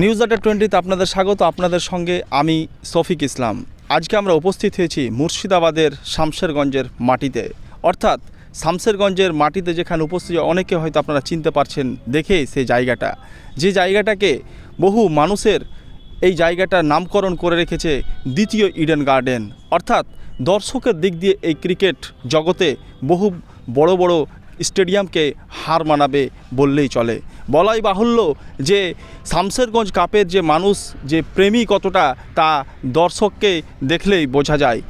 News আড্ডা টোয়েন্টিতে আপনাদের স্বাগত। আপনাদের সঙ্গে আমি সফিক ইসলাম। আজকে আমরা উপস্থিত হয়েছি মুর্শিদাবাদের শামশেরগঞ্জের মাটিতে। অর্থাৎ শামশেরগঞ্জের মাটিতে যেখানে উপস্থিত, অনেকে হয়তো আপনারা চিনতে পারছেন, দেখে সেই জায়গাটা। যে জায়গাটাকে বহু মানুষের এই জায়গাটার নামকরণ করে রেখেছে দ্বিতীয় ইডেন গার্ডেন অর্থাৎ দর্শকের দিক দিয়ে এই ক্রিকেট জগতে বহু বড় বড় স্টেডিয়ামকে হার মানাবে বললেই চলে। বলাই বাহুল্য যে শামসেরগঞ্জ কাপের যে মানুষ, যে প্রেমী কতটা তা দর্শককে দেখলেই বোঝা যায়।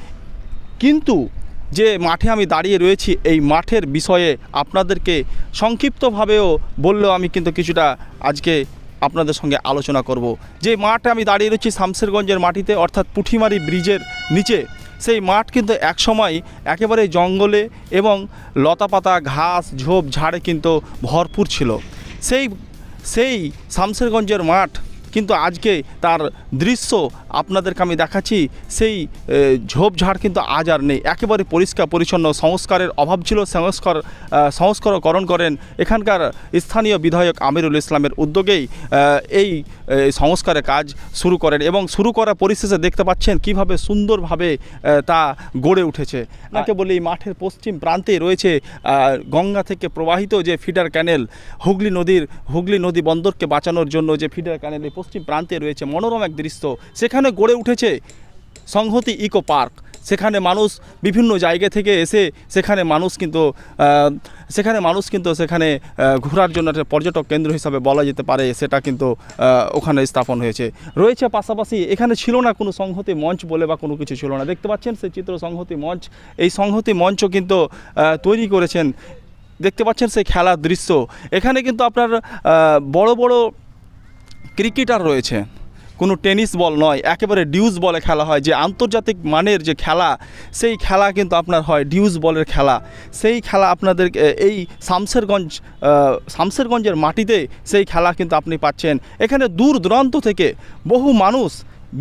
কিন্তু যে মাঠে আমি দাঁড়িয়ে রয়েছি, এই মাঠের বিষয়ে আপনাদেরকে সংক্ষিপ্তভাবেও বললেও আমি কিন্তু কিছুটা আজকে আপনাদের সঙ্গে আলোচনা করব। যে মাঠে আমি দাঁড়িয়ে রয়েছি শামশেরগঞ্জের মাটিতে, অর্থাৎ পুঠিমারি ব্রিজের নিচে সেই মাঠ কিন্তু একসময় একেবারে জঙ্গলে এবং লতাপাতা, ঘাস, ঝোপ, ঝাড়ে কিন্তু ভরপুর ছিল। সেই সেই শামশেরগঞ্জের মাঠ কিন্তু আজকে তার দৃশ্য আপনাদেরকে আমি দেখাচ্ছি সেই ঝোপঝাড় কিন্তু আজ আর নেই। একেবারে পরিষ্কার পরিচ্ছন্ন সংস্কারের অভাব ছিল সংস্কার সংস্কারকরণ করেন এখানকার স্থানীয় বিধায়ক আমিরুল ইসলামের উদ্যোগেই এই সংস্কারের কাজ শুরু করেন এবং শুরু করার পরিশেষে দেখতে পাচ্ছেন কীভাবে সুন্দরভাবে তা গড়ে উঠেছে। আপনাকে বলি এই মাঠের পশ্চিম প্রান্তে রয়েছে গঙ্গা থেকে প্রবাহিত যে ফিডার ক্যানেল হুগলি নদীর হুগলি নদী বন্দরকে বাঁচানোর জন্য যে ফিডার ক্যানেল এই পশ্চিম প্রান্তে রয়েছে মনোরম এক দৃশ্য। সেখানে গড়ে উঠেছে সংহতি ইকো পার্ক। সেখানে মানুষ বিভিন্ন জায়গা থেকে এসে সেখানে মানুষ কিন্তু সেখানে মানুষ কিন্তু সেখানে ঘোরার জন্য একটা পর্যটক কেন্দ্র হিসাবে বলা যেতে পারে। সেটা কিন্তু ওখানে স্থাপন হয়েছে। রয়েছে পাশাপাশি এখানে ছিল না কোনো সংহতি মঞ্চ বলে বা কোনো কিছু ছিল না। দেখতে পাচ্ছেন সেই চিত্র সংহতি মঞ্চ। এই সংহতি মঞ্চ কিন্তু তৈরি করেছেন। দেখতে পাচ্ছেন সেই খেলার দৃশ্য। এখানে কিন্তু আপনার বড় বড় ক্রিকেটার রয়েছে। কোনো টেনিস বল নয় একেবারে ডিউজ বলে খেলা হয়। যে আন্তর্জাতিক মানের যে খেলা সেই খেলা কিন্তু আপনার হয় ডিউজ বলের খেলা। সেই খেলা আপনাদের এই শামশেরগঞ্জ আহ, শামশেরগঞ্জের মাটিতে সেই খেলা কিন্তু আপনি পাচ্ছেন। এখানে দূর দূরান্ত থেকে বহু মানুষ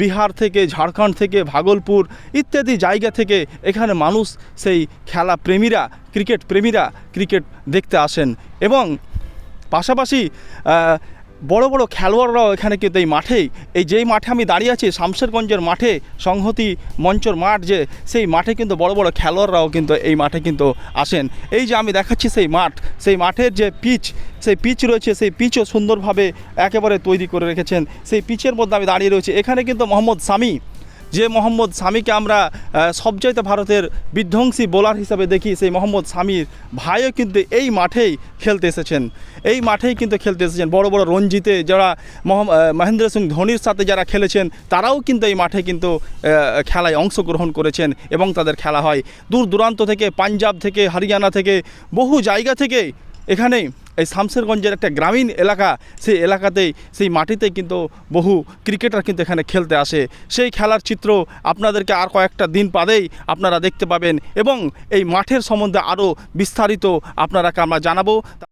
বিহার থেকে ঝাড়খণ্ড থেকে ভাগলপুর ইত্যাদি জায়গা থেকে এখানে মানুষ সেই খেলা প্রেমীরা ক্রিকেট প্রেমীরা ক্রিকেট দেখতে আসেন। এবং পাশাপাশি বড় বড় খেলোয়াড়রাও এখানে কিন্তু এই মাঠেই। এই যেই মাঠে আমি দাঁড়িয়ে আছি, শামশেরগঞ্জের মাঠে, সংহতি মঞ্চর মাঠ যে, সেই মাঠে কিন্তু বড় বড় খেলোয়াড়রাও কিন্তু এই মাঠে কিন্তু আসেন। এই যে আমি দেখাচ্ছি সেই মাঠ, সেই মাঠের যে পিচ, সেই পিচ রয়েছে, সেই পিচও সুন্দরভাবে একেবারে তৈরি করে রেখেছেন। সেই পিচের মধ্যে আমি দাঁড়িয়ে রয়েছি। এখানে কিন্তু মোহাম্মদ সামি যে মোহাম্মদ স্বামীকে আমরা সবচাইতে ভারতের বিধ্বংসী বোলার হিসাবে দেখি, সেই মোহাম্মদ স্বামীর ভাইও কিন্তু এই মাঠেই খেলতে এসেছেন। এই মাঠেই কিন্তু খেলতে এসেছেন। বড় বড় রঞ্জিতে যারা মহেন্দ্র সিং ধোনির সাথে যারা খেলেছেন, তারাও কিন্তু এই মাঠে কিন্তু খেলায় অংশগ্রহণ করেছেন এবং তাদের খেলা হয়। দূর দূরান্ত থেকে, পাঞ্জাব থেকে, হরিয়ানা থেকে, বহু জায়গা থেকে এখানে এই শামশেরগঞ্জের একটা গ্রামীণ এলাকা, সেই এলাকাতেই, সেই মাটিতে কিন্তু বহু ক্রিকেটার কিন্তু এখানে খেলতে আসে। সেই খেলার চিত্র আপনাদেরকে আর কয়েকটা দিন পাদেই আপনারা দেখতে পাবেন এবং এই মাঠের সম্বন্ধে আরও বিস্তারিত আপনারাকে আমরা জানাব।